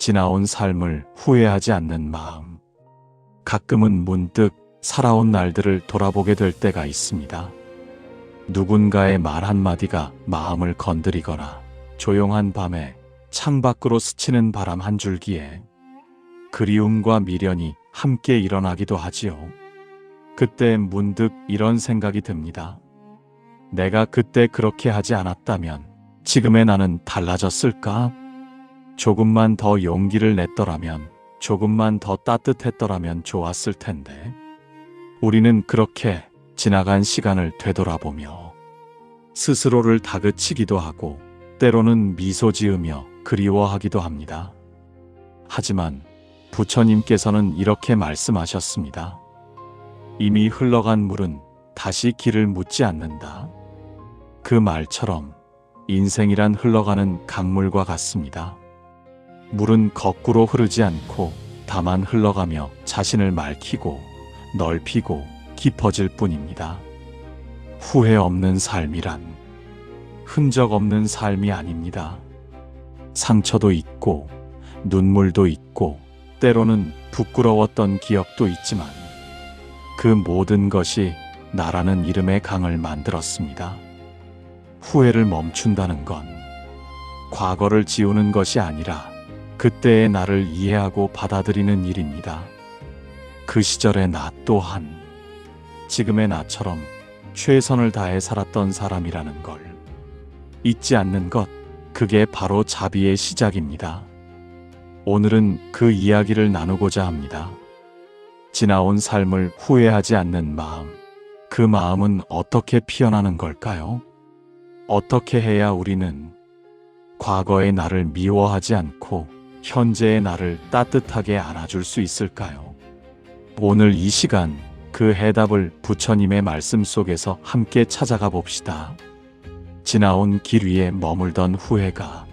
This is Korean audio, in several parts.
지나온 삶을 후회하지 않는 마음. 가끔은 문득 살아온 날들을 돌아보게 될 때가 있습니다. 누군가의 말 한마디가 마음을 건드리거나 조용한 밤에 창밖으로 스치는 바람 한 줄기에 그리움과 미련이 함께 일어나기도 하지요. 그때 문득 이런 생각이 듭니다. 내가 그때 그렇게 하지 않았다면 지금의 나는 달라졌을까? 조금만 더 용기를 냈더라면, 조금만 더 따뜻했더라면 좋았을 텐데. 우리는 그렇게 지나간 시간을 되돌아보며 스스로를 다그치기도 하고 때로는 미소 지으며 그리워하기도 합니다. 하지만 부처님께서는 이렇게 말씀하셨습니다. 이미 흘러간 물은 다시 길을 묻지 않는다. 그 말처럼 인생이란 흘러가는 강물과 같습니다. 물은 거꾸로 흐르지 않고 다만 흘러가며 자신을 맑히고 넓히고 깊어질 뿐입니다. 후회 없는 삶이란 흔적 없는 삶이 아닙니다. 상처도 있고 눈물도 있고 때로는 부끄러웠던 기억도 있지만 그 모든 것이 나라는 이름의 강을 만들었습니다. 후회를 멈춘다는 건 과거를 지우는 것이 아니라 그때의 나를 이해하고 받아들이는 일입니다. 그 시절의 나 또한 지금의 나처럼 최선을 다해 살았던 사람이라는 걸 잊지 않는 것, 그게 바로 자비의 시작입니다. 오늘은 그 이야기를 나누고자 합니다. 지나온 삶을 후회하지 않는 마음, 그 마음은 어떻게 피어나는 걸까요? 어떻게 해야 우리는 과거의 나를 미워하지 않고 현재의 나를 따뜻하게 안아줄 수 있을까요? 오늘 이 시간 그 해답을 부처님의 말씀 속에서 함께 찾아가 봅시다. 지나온 길 위에 머물던 후회가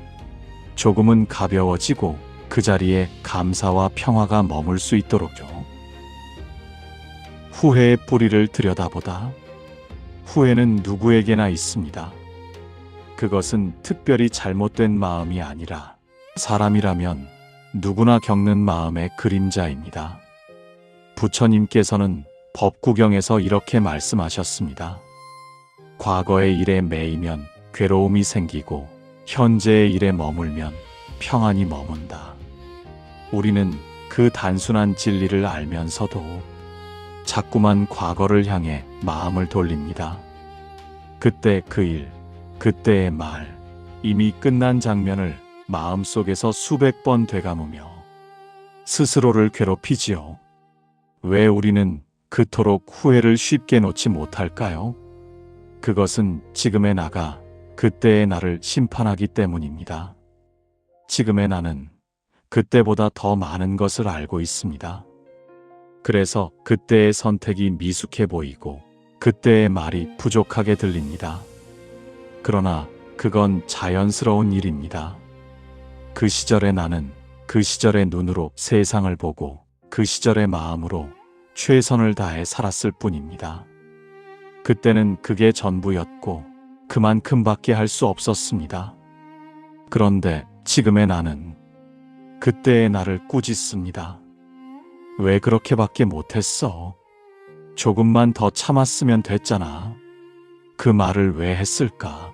조금은 가벼워지고 그 자리에 감사와 평화가 머물 수 있도록요. 후회의 뿌리를 들여다보다 후회는 누구에게나 있습니다. 그것은 특별히 잘못된 마음이 아니라 사람이라면 누구나 겪는 마음의 그림자입니다. 부처님께서는 법구경에서 이렇게 말씀하셨습니다. 과거의 일에 매이면 괴로움이 생기고 현재의 일에 머물면 평안이 머문다. 우리는 그 단순한 진리를 알면서도 자꾸만 과거를 향해 마음을 돌립니다. 그때 그 일, 그때의 말, 이미 끝난 장면을 마음속에서 수백 번 되감으며 스스로를 괴롭히지요. 왜 우리는 그토록 후회를 쉽게 놓지 못할까요? 그것은 지금의 나가 그때의 나를 심판하기 때문입니다. 지금의 나는 그때보다 더 많은 것을 알고 있습니다. 그래서 그때의 선택이 미숙해 보이고 그때의 말이 부족하게 들립니다. 그러나 그건 자연스러운 일입니다. 그 시절의 나는 그 시절의 눈으로 세상을 보고 그 시절의 마음으로 최선을 다해 살았을 뿐입니다. 그때는 그게 전부였고 그만큼밖에 할 수 없었습니다. 그런데 지금의 나는 그때의 나를 꾸짖습니다. 왜 그렇게밖에 못했어? 조금만 더 참았으면 됐잖아. 그 말을 왜 했을까?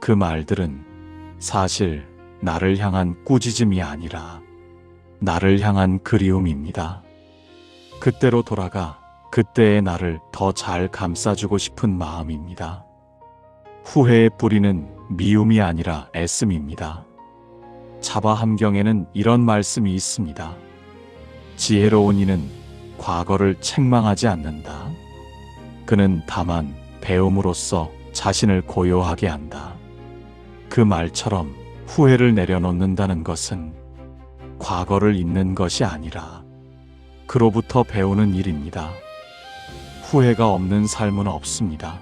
그 말들은 사실 나를 향한 꾸짖음이 아니라 나를 향한 그리움입니다. 그때로 돌아가 그때의 나를 더 잘 감싸주고 싶은 마음입니다. 후회의 뿌리는 미움이 아니라 애씀입니다. 자바 함경에는 이런 말씀이 있습니다. 지혜로운 이는 과거를 책망하지 않는다. 그는 다만 배움으로써 자신을 고요하게 한다. 그 말처럼 후회를 내려놓는다는 것은 과거를 잊는 것이 아니라 그로부터 배우는 일입니다. 후회가 없는 삶은 없습니다.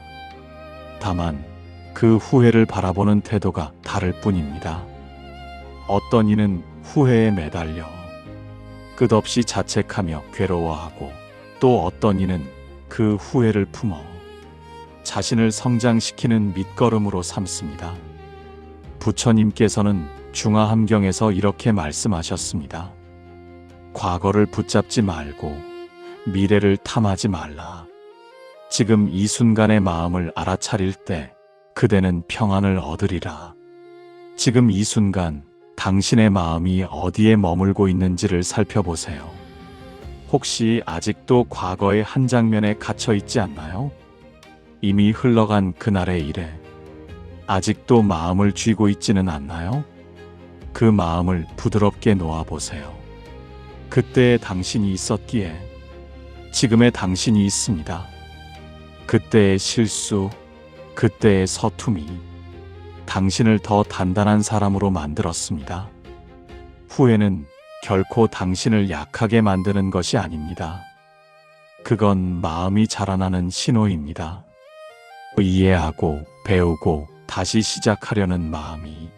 다만 그 후회를 바라보는 태도가 다를 뿐입니다. 어떤 이는 후회에 매달려 끝없이 자책하며 괴로워하고 또 어떤 이는 그 후회를 품어 자신을 성장시키는 밑거름으로 삼습니다. 부처님께서는 중화함경에서 이렇게 말씀하셨습니다. 과거를 붙잡지 말고 미래를 탐하지 말라. 지금 이 순간의 마음을 알아차릴 때 그대는 평안을 얻으리라. 지금 이 순간 당신의 마음이 어디에 머물고 있는지를 살펴보세요. 혹시 아직도 과거의 한 장면에 갇혀 있지 않나요? 이미 흘러간 그날의 일에 아직도 마음을 쥐고 있지는 않나요? 그 마음을 부드럽게 놓아보세요. 그때의 당신이 있었기에 지금의 당신이 있습니다. 그때의 실수, 그때의 서툼이 당신을 더 단단한 사람으로 만들었습니다. 후회는 결코 당신을 약하게 만드는 것이 아닙니다. 그건 마음이 자라나는 신호입니다. 이해하고 배우고 다시 시작하려는 마음이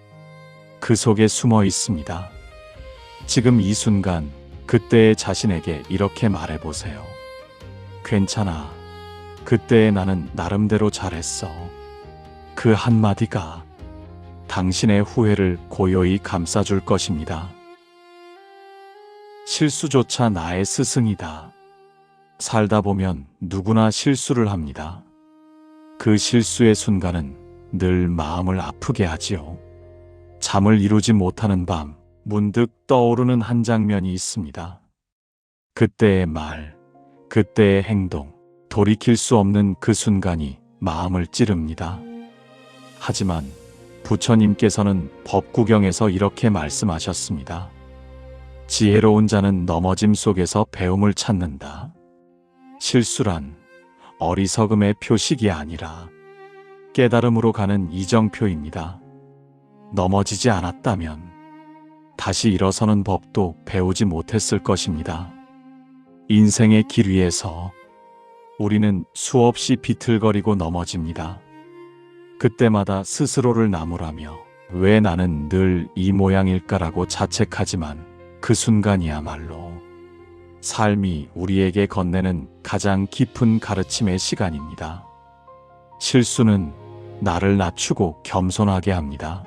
그 속에 숨어 있습니다. 지금 이 순간 그때의 자신에게 이렇게 말해보세요. 괜찮아. 그때의 나는 나름대로 잘했어. 그 한마디가 당신의 후회를 고요히 감싸줄 것입니다. 실수조차 나의 스승이다. 살다 보면 누구나 실수를 합니다. 그 실수의 순간은 늘 마음을 아프게 하지요. 잠을 이루지 못하는 밤, 문득 떠오르는 한 장면이 있습니다. 그때의 말, 그때의 행동, 돌이킬 수 없는 그 순간이 마음을 찌릅니다. 하지만 부처님께서는 법구경에서 이렇게 말씀하셨습니다. 지혜로운 자는 넘어짐 속에서 배움을 찾는다. 실수란 어리석음의 표식이 아니라 깨달음으로 가는 이정표입니다. 넘어지지 않았다면 다시 일어서는 법도 배우지 못했을 것입니다. 인생의 길 위에서 우리는 수없이 비틀거리고 넘어집니다. 그때마다 스스로를 나무라며 왜 나는 늘 이 모양일까라고 자책하지만 그 순간이야말로 삶이 우리에게 건네는 가장 깊은 가르침의 시간입니다. 실수는 나를 낮추고 겸손하게 합니다.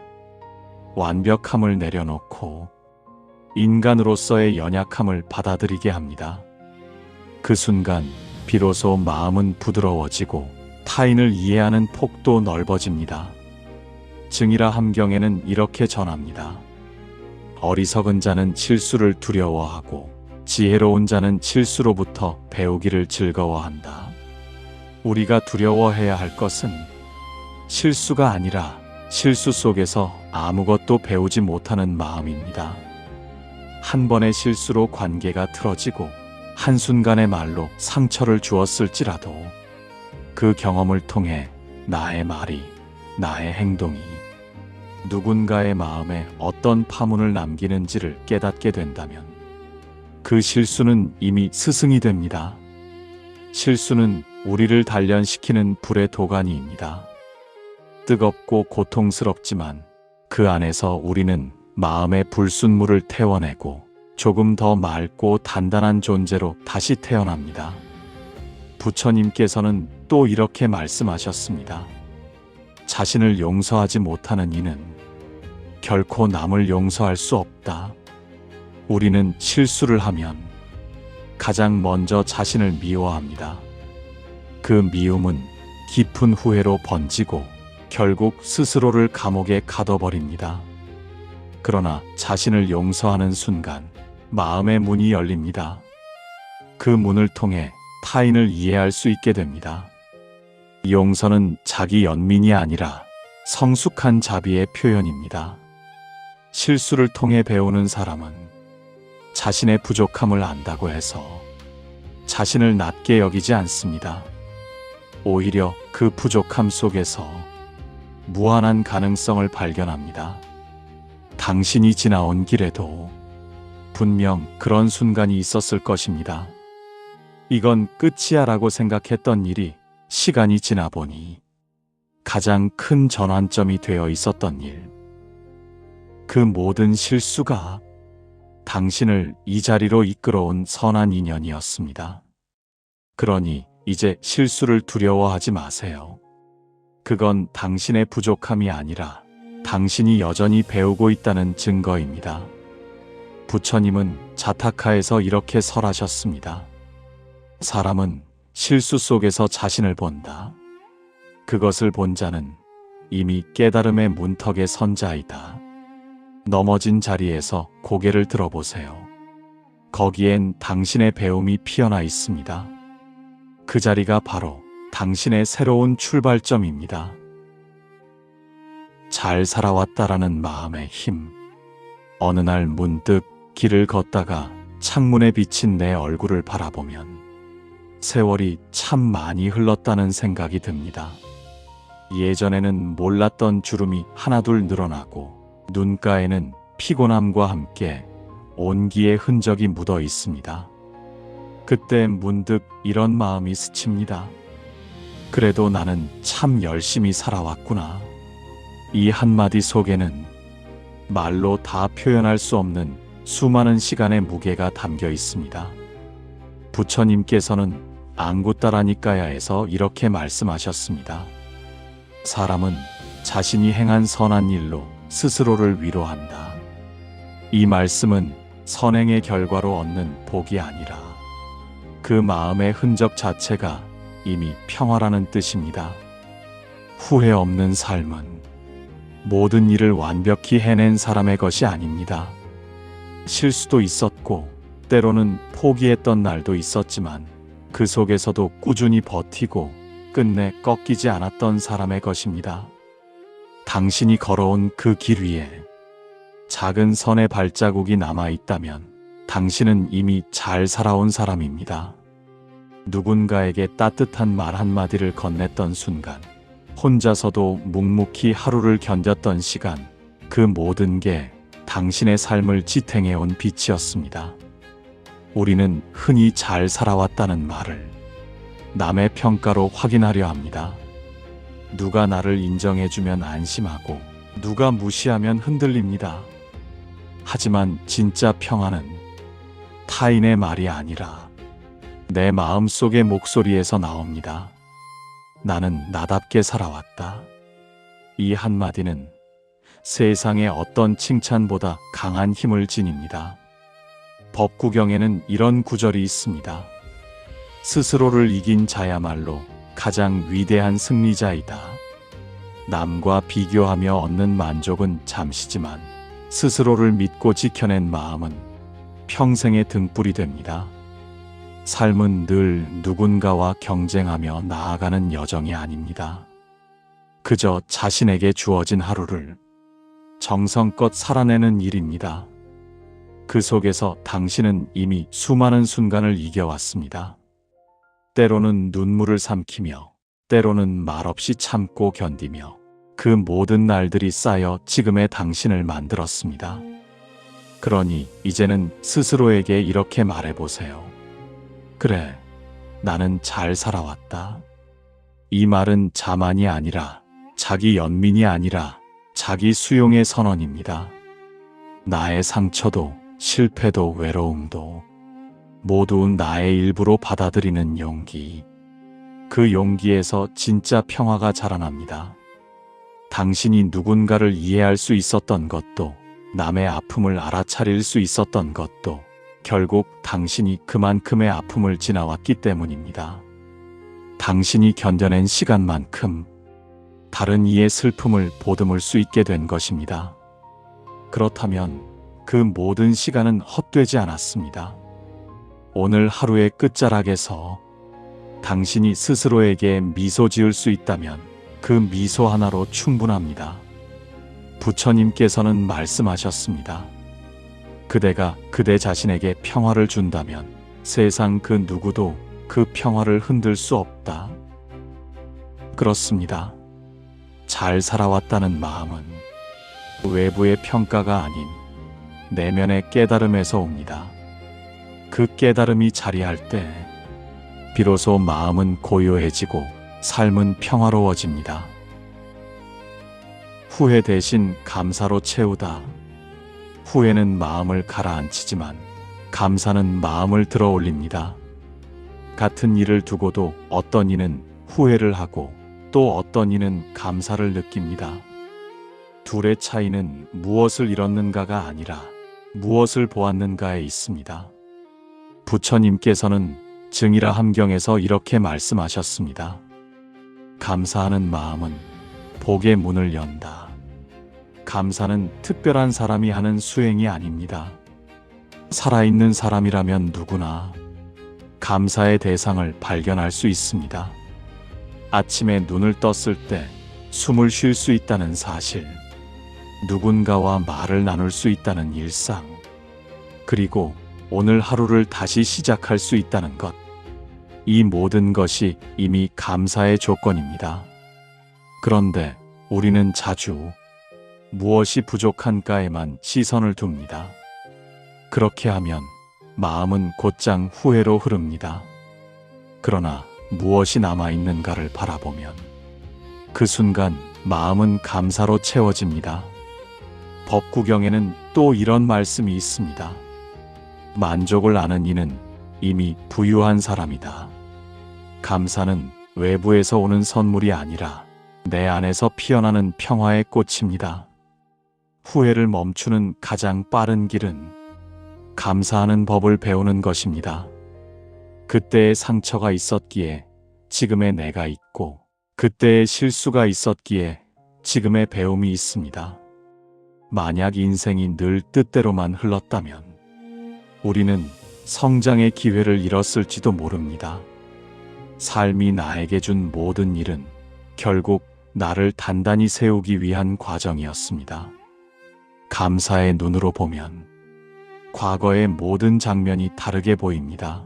완벽함을 내려놓고 인간으로서의 연약함을 받아들이게 합니다. 그 순간 비로소 마음은 부드러워지고 타인을 이해하는 폭도 넓어집니다. 증이라 함경에는 이렇게 전합니다. 어리석은 자는 실수를 두려워하고 지혜로운 자는 실수로부터 배우기를 즐거워한다. 우리가 두려워해야 할 것은 실수가 아니라 실수 속에서 아무것도 배우지 못하는 마음입니다. 한 번의 실수로 관계가 틀어지고 한순간의 말로 상처를 주었을지라도 그 경험을 통해 나의 말이, 나의 행동이 누군가의 마음에 어떤 파문을 남기는지를 깨닫게 된다면 그 실수는 이미 스승이 됩니다. 실수는 우리를 단련시키는 불의 도가니입니다. 뜨겁고 고통스럽지만 그 안에서 우리는 마음의 불순물을 태워내고 조금 더 맑고 단단한 존재로 다시 태어납니다. 부처님께서는 또 이렇게 말씀하셨습니다. 자신을 용서하지 못하는 이는 결코 남을 용서할 수 없다. 우리는 실수를 하면 가장 먼저 자신을 미워합니다. 그 미움은 깊은 후회로 번지고 결국 스스로를 감옥에 가둬버립니다. 그러나 자신을 용서하는 순간 마음의 문이 열립니다. 그 문을 통해 타인을 이해할 수 있게 됩니다. 용서는 자기 연민이 아니라 성숙한 자비의 표현입니다. 실수를 통해 배우는 사람은 자신의 부족함을 안다고 해서 자신을 낮게 여기지 않습니다. 오히려 그 부족함 속에서 무한한 가능성을 발견합니다. 당신이 지나온 길에도 분명 그런 순간이 있었을 것입니다. 이건 끝이야 라고 생각했던 일이 시간이 지나 보니 가장 큰 전환점이 되어 있었던 일. 그 모든 실수가 당신을 이 자리로 이끌어온 선한 인연이었습니다. 그러니 이제 실수를 두려워하지 마세요. 그건 당신의 부족함이 아니라 당신이 여전히 배우고 있다는 증거입니다. 부처님은 자타카에서 이렇게 설하셨습니다. 사람은 실수 속에서 자신을 본다. 그것을 본 자는 이미 깨달음의 문턱에 선 자이다. 넘어진 자리에서 고개를 들어보세요. 거기엔 당신의 배움이 피어나 있습니다. 그 자리가 바로 당신의 새로운 출발점입니다. 잘 살아왔다라는 마음의 힘. 어느 날 문득 길을 걷다가 창문에 비친 내 얼굴을 바라보면 세월이 참 많이 흘렀다는 생각이 듭니다. 예전에는 몰랐던 주름이 하나둘 늘어나고 눈가에는 피곤함과 함께 온기의 흔적이 묻어 있습니다. 그때 문득 이런 마음이 스칩니다. 그래도 나는 참 열심히 살아왔구나. 이 한마디 속에는 말로 다 표현할 수 없는 수많은 시간의 무게가 담겨 있습니다. 부처님께서는 안구따라니까야에서 이렇게 말씀하셨습니다. 사람은 자신이 행한 선한 일로 스스로를 위로한다. 이 말씀은 선행의 결과로 얻는 복이 아니라 그 마음의 흔적 자체가 이미 평화라는 뜻입니다. 후회 없는 삶은 모든 일을 완벽히 해낸 사람의 것이 아닙니다. 실수도 있었고, 때로는 포기했던 날도 있었지만, 그 속에서도 꾸준히 버티고 끝내 꺾이지 않았던 사람의 것입니다. 당신이 걸어온 그 길 위에 작은 선의 발자국이 남아 있다면 당신은 이미 잘 살아온 사람입니다. 누군가에게 따뜻한 말 한마디를 건넸던 순간, 혼자서도 묵묵히 하루를 견뎠던 시간, 그 모든 게 당신의 삶을 지탱해온 빛이었습니다. 우리는 흔히 잘 살아왔다는 말을 남의 평가로 확인하려 합니다. 누가 나를 인정해주면 안심하고 누가 무시하면 흔들립니다. 하지만 진짜 평화는 타인의 말이 아니라 내 마음 속의 목소리에서 나옵니다. 나는 나답게 살아왔다. 이 한마디는 세상의 어떤 칭찬보다 강한 힘을 지닙니다. 법구경에는 이런 구절이 있습니다. 스스로를 이긴 자야말로 가장 위대한 승리자이다. 남과 비교하며 얻는 만족은 잠시지만 스스로를 믿고 지켜낸 마음은 평생의 등불이 됩니다. 삶은 늘 누군가와 경쟁하며 나아가는 여정이 아닙니다. 그저 자신에게 주어진 하루를 정성껏 살아내는 일입니다. 그 속에서 당신은 이미 수많은 순간을 이겨왔습니다. 때로는 눈물을 삼키며, 때로는 말없이 참고 견디며, 그 모든 날들이 쌓여 지금의 당신을 만들었습니다. 그러니 이제는 스스로에게 이렇게 말해보세요. 그래, 나는 잘 살아왔다. 이 말은 자만이 아니라 자기 연민이 아니라 자기 수용의 선언입니다. 나의 상처도 실패도 외로움도 모두 나의 일부로 받아들이는 용기. 그 용기에서 진짜 평화가 자라납니다. 당신이 누군가를 이해할 수 있었던 것도 남의 아픔을 알아차릴 수 있었던 것도 결국 당신이 그만큼의 아픔을 지나왔기 때문입니다. 당신이 견뎌낸 시간만큼 다른 이의 슬픔을 보듬을 수 있게 된 것입니다. 그렇다면 그 모든 시간은 헛되지 않았습니다. 오늘 하루의 끝자락에서 당신이 스스로에게 미소 지을 수 있다면 그 미소 하나로 충분합니다. 부처님께서는 말씀하셨습니다. 그대가 그대 자신에게 평화를 준다면 세상 그 누구도 그 평화를 흔들 수 없다. 그렇습니다. 잘 살아왔다는 마음은 외부의 평가가 아닌 내면의 깨달음에서 옵니다. 그 깨달음이 자리할 때 비로소 마음은 고요해지고 삶은 평화로워집니다. 후회 대신 감사로 채우다. 후회는 마음을 가라앉히지만 감사는 마음을 들어 올립니다. 같은 일을 두고도 어떤 이는 후회를 하고 또 어떤 이는 감사를 느낍니다. 둘의 차이는 무엇을 잃었는가가 아니라 무엇을 보았는가에 있습니다. 부처님께서는 증이라 함경에서 이렇게 말씀하셨습니다. 감사하는 마음은 복의 문을 연다. 감사는 특별한 사람이 하는 수행이 아닙니다. 살아있는 사람이라면 누구나 감사의 대상을 발견할 수 있습니다. 아침에 눈을 떴을 때 숨을 쉴 수 있다는 사실, 누군가와 말을 나눌 수 있다는 일상, 그리고 오늘 하루를 다시 시작할 수 있다는 것. 이 모든 것이 이미 감사의 조건입니다. 그런데 우리는 자주 무엇이 부족한가에만 시선을 둡니다. 그렇게 하면 마음은 곧장 후회로 흐릅니다. 그러나 무엇이 남아있는가를 바라보면 그 순간 마음은 감사로 채워집니다. 법구경에는 또 이런 말씀이 있습니다. 만족을 아는 이는 이미 부유한 사람이다. 감사는 외부에서 오는 선물이 아니라 내 안에서 피어나는 평화의 꽃입니다. 후회를 멈추는 가장 빠른 길은 감사하는 법을 배우는 것입니다. 그때의 상처가 있었기에 지금의 내가 있고, 그때의 실수가 있었기에 지금의 배움이 있습니다. 만약 인생이 늘 뜻대로만 흘렀다면 우리는 성장의 기회를 잃었을지도 모릅니다. 삶이 나에게 준 모든 일은 결국 나를 단단히 세우기 위한 과정이었습니다. 감사의 눈으로 보면 과거의 모든 장면이 다르게 보입니다.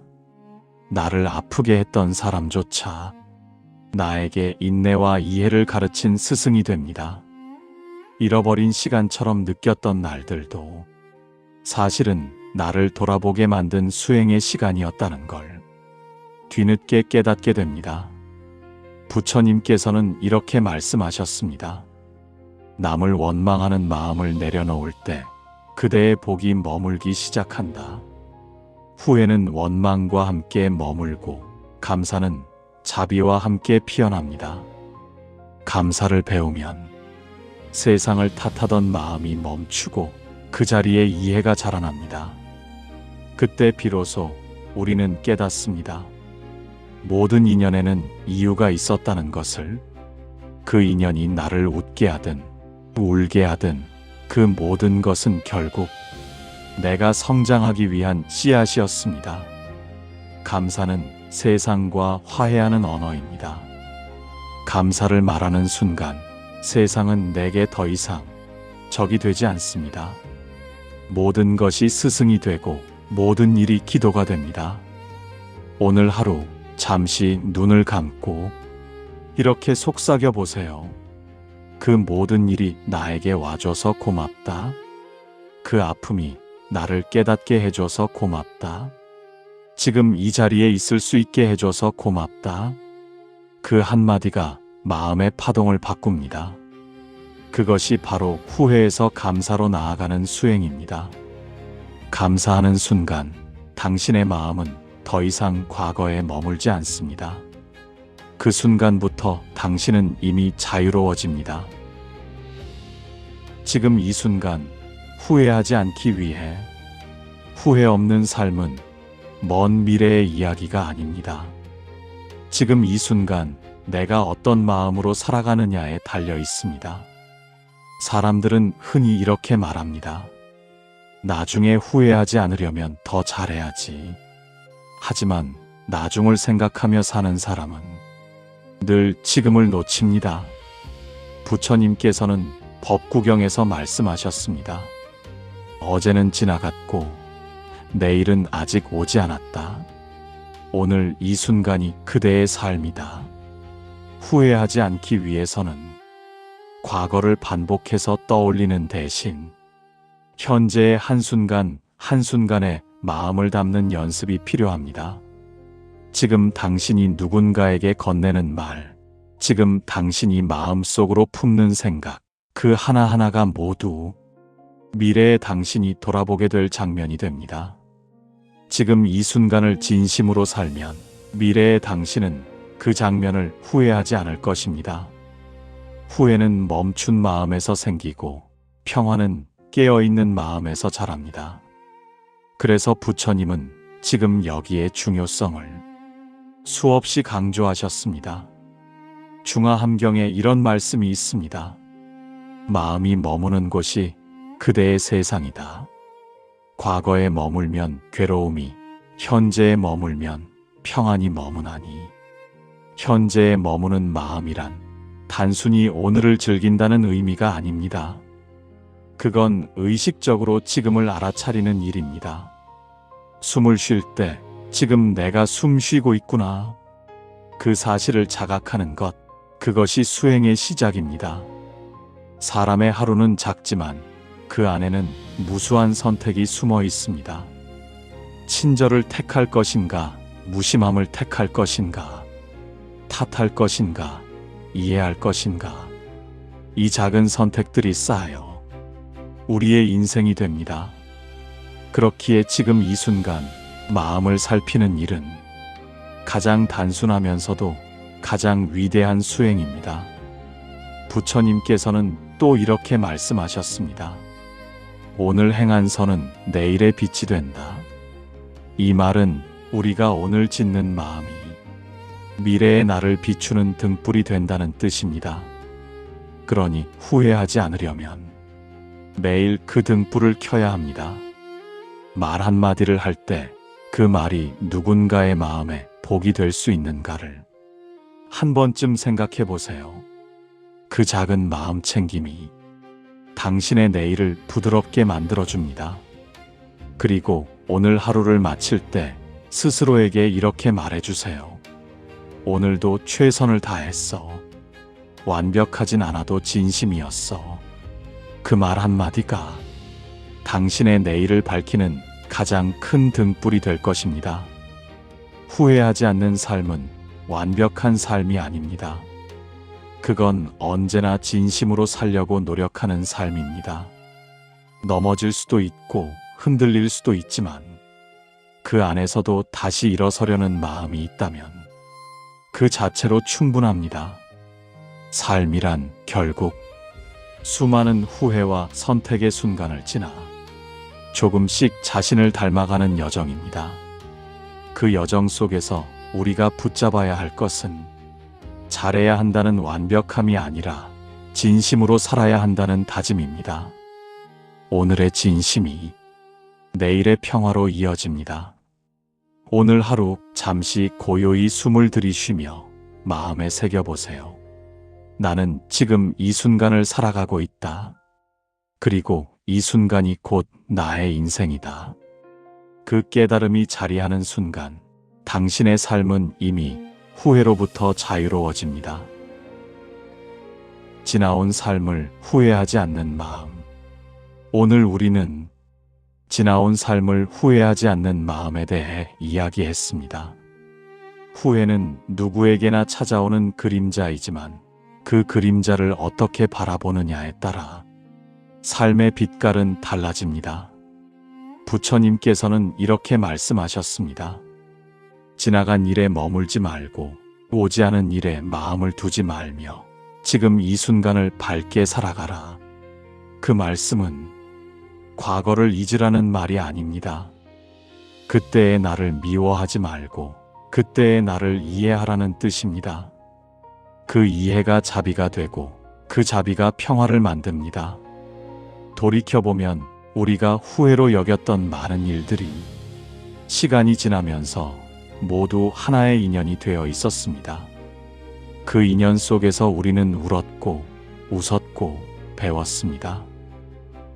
나를 아프게 했던 사람조차 나에게 인내와 이해를 가르친 스승이 됩니다. 잃어버린 시간처럼 느꼈던 날들도 사실은 나를 돌아보게 만든 수행의 시간이었다는 걸 뒤늦게 깨닫게 됩니다. 부처님께서는 이렇게 말씀하셨습니다. 남을 원망하는 마음을 내려놓을 때 그대의 복이 머물기 시작한다. 후회는 원망과 함께 머물고 감사는 자비와 함께 피어납니다. 감사를 배우면 세상을 탓하던 마음이 멈추고 그 자리에 이해가 자라납니다. 그때 비로소 우리는 깨닫습니다. 모든 인연에는 이유가 있었다는 것을 그 인연이 나를 웃게 하든 울게 하든 그 모든 것은 결국 내가 성장하기 위한 씨앗이었습니다. 감사는 세상과 화해하는 언어입니다. 감사를 말하는 순간 세상은 내게 더 이상 적이 되지 않습니다. 모든 것이 스승이 되고 모든 일이 기도가 됩니다. 오늘 하루 잠시 눈을 감고 이렇게 속삭여 보세요. 그 모든 일이 나에게 와줘서 고맙다. 그 아픔이 나를 깨닫게 해줘서 고맙다. 지금 이 자리에 있을 수 있게 해줘서 고맙다. 그 한마디가 마음의 파동을 바꿉니다. 그것이 바로 후회에서 감사로 나아가는 수행입니다. 감사하는 순간 당신의 마음은 더 이상 과거에 머물지 않습니다. 그 순간부터 당신은 이미 자유로워집니다. 지금 이 순간 후회하지 않기 위해 후회 없는 삶은 먼 미래의 이야기가 아닙니다. 지금 이 순간 내가 어떤 마음으로 살아가느냐에 달려 있습니다. 사람들은 흔히 이렇게 말합니다. 나중에 후회하지 않으려면 더 잘해야지. 하지만 나중을 생각하며 사는 사람은 늘 지금을 놓칩니다. 부처님께서는 법구경에서 말씀하셨습니다. 어제는 지나갔고 내일은 아직 오지 않았다. 오늘 이 순간이 그대의 삶이다. 후회하지 않기 위해서는 과거를 반복해서 떠올리는 대신 현재의 한순간 한순간에 마음을 담는 연습이 필요합니다. 지금 당신이 누군가에게 건네는 말, 지금 당신이 마음속으로 품는 생각, 그 하나하나가 모두 미래의 당신이 돌아보게 될 장면이 됩니다. 지금 이 순간을 진심으로 살면 미래의 당신은 그 장면을 후회하지 않을 것입니다. 후회는 멈춘 마음에서 생기고 평화는 깨어있는 마음에서 자랍니다. 그래서 부처님은 지금 여기에 중요성을 수없이 강조하셨습니다. 중화함경에 이런 말씀이 있습니다. 마음이 머무는 곳이 그대의 세상이다. 과거에 머물면 괴로움이, 현재에 머물면 평안이 머무나니, 현재에 머무는 마음이란 단순히 오늘을 즐긴다는 의미가 아닙니다. 그건 의식적으로 지금을 알아차리는 일입니다. 숨을 쉴 때 지금 내가 숨 쉬고 있구나. 그 사실을 자각하는 것, 그것이 수행의 시작입니다. 사람의 하루는 작지만 그 안에는 무수한 선택이 숨어 있습니다. 친절을 택할 것인가, 무심함을 택할 것인가, 탓할 것인가, 이해할 것인가. 이 작은 선택들이 쌓여 우리의 인생이 됩니다. 그렇기에 지금 이 순간 마음을 살피는 일은 가장 단순하면서도 가장 위대한 수행입니다. 부처님께서는 또 이렇게 말씀하셨습니다. 오늘 행한 선은 내일의 빛이 된다. 이 말은 우리가 오늘 짓는 마음이 미래의 나를 비추는 등불이 된다는 뜻입니다. 그러니 후회하지 않으려면 매일 그 등불을 켜야 합니다. 말 한마디를 할 때 그 말이 누군가의 마음에 복이 될 수 있는가를 한 번쯤 생각해 보세요. 그 작은 마음 챙김이 당신의 내일을 부드럽게 만들어줍니다. 그리고 오늘 하루를 마칠 때 스스로에게 이렇게 말해주세요. 오늘도 최선을 다했어. 완벽하진 않아도 진심이었어. 그 말 한마디가 당신의 내일을 밝히는 가장 큰 등불이 될 것입니다. 후회하지 않는 삶은 완벽한 삶이 아닙니다. 그건 언제나 진심으로 살려고 노력하는 삶입니다. 넘어질 수도 있고 흔들릴 수도 있지만 그 안에서도 다시 일어서려는 마음이 있다면 그 자체로 충분합니다. 삶이란 결국 수많은 후회와 선택의 순간을 지나 조금씩 자신을 닮아가는 여정입니다. 그 여정 속에서 우리가 붙잡아야 할 것은 잘해야 한다는 완벽함이 아니라 진심으로 살아야 한다는 다짐입니다. 오늘의 진심이 내일의 평화로 이어집니다. 오늘 하루 잠시 고요히 숨을 들이쉬며 마음에 새겨보세요. 나는 지금 이 순간을 살아가고 있다. 그리고 이 순간이 곧 나의 인생이다. 그 깨달음이 자리하는 순간 당신의 삶은 이미 후회로부터 자유로워집니다. 지나온 삶을 후회하지 않는 마음. 오늘 우리는 지나온 삶을 후회하지 않는 마음에 대해 이야기했습니다. 후회는 누구에게나 찾아오는 그림자이지만 그 그림자를 어떻게 바라보느냐에 따라 삶의 빛깔은 달라집니다. 부처님께서는 이렇게 말씀하셨습니다. 지나간 일에 머물지 말고 오지 않은 일에 마음을 두지 말며 지금 이 순간을 밝게 살아가라. 그 말씀은 과거를 잊으라는 말이 아닙니다. 그때의 나를 미워하지 말고 그때의 나를 이해하라는 뜻입니다. 그 이해가 자비가 되고 그 자비가 평화를 만듭니다. 돌이켜보면 우리가 후회로 여겼던 많은 일들이 시간이 지나면서 모두 하나의 인연이 되어 있었습니다. 그 인연 속에서 우리는 울었고 웃었고 배웠습니다.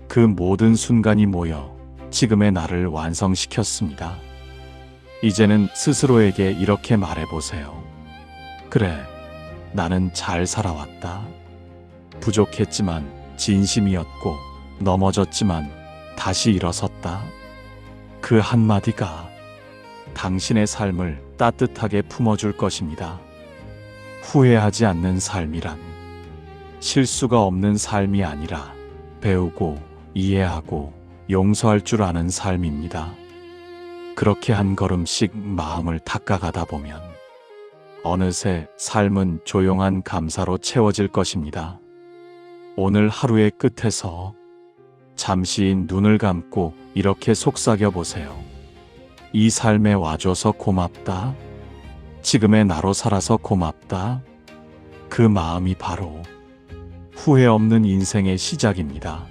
그 모든 순간이 모여 지금의 나를 완성시켰습니다. 이제는 스스로에게 이렇게 말해보세요. 그래, 나는 잘 살아왔다. 부족했지만 진심이었고 넘어졌지만 다시 일어섰다. 그 한마디가 당신의 삶을 따뜻하게 품어줄 것입니다. 후회하지 않는 삶이란 실수가 없는 삶이 아니라 배우고 이해하고 용서할 줄 아는 삶입니다. 그렇게 한 걸음씩 마음을 닦아가다 보면 어느새 삶은 조용한 감사로 채워질 것입니다. 오늘 하루의 끝에서 잠시 눈을 감고 이렇게 속삭여 보세요. 이 삶에 와줘서 고맙다. 지금의 나로 살아서 고맙다. 그 마음이 바로 후회 없는 인생의 시작입니다.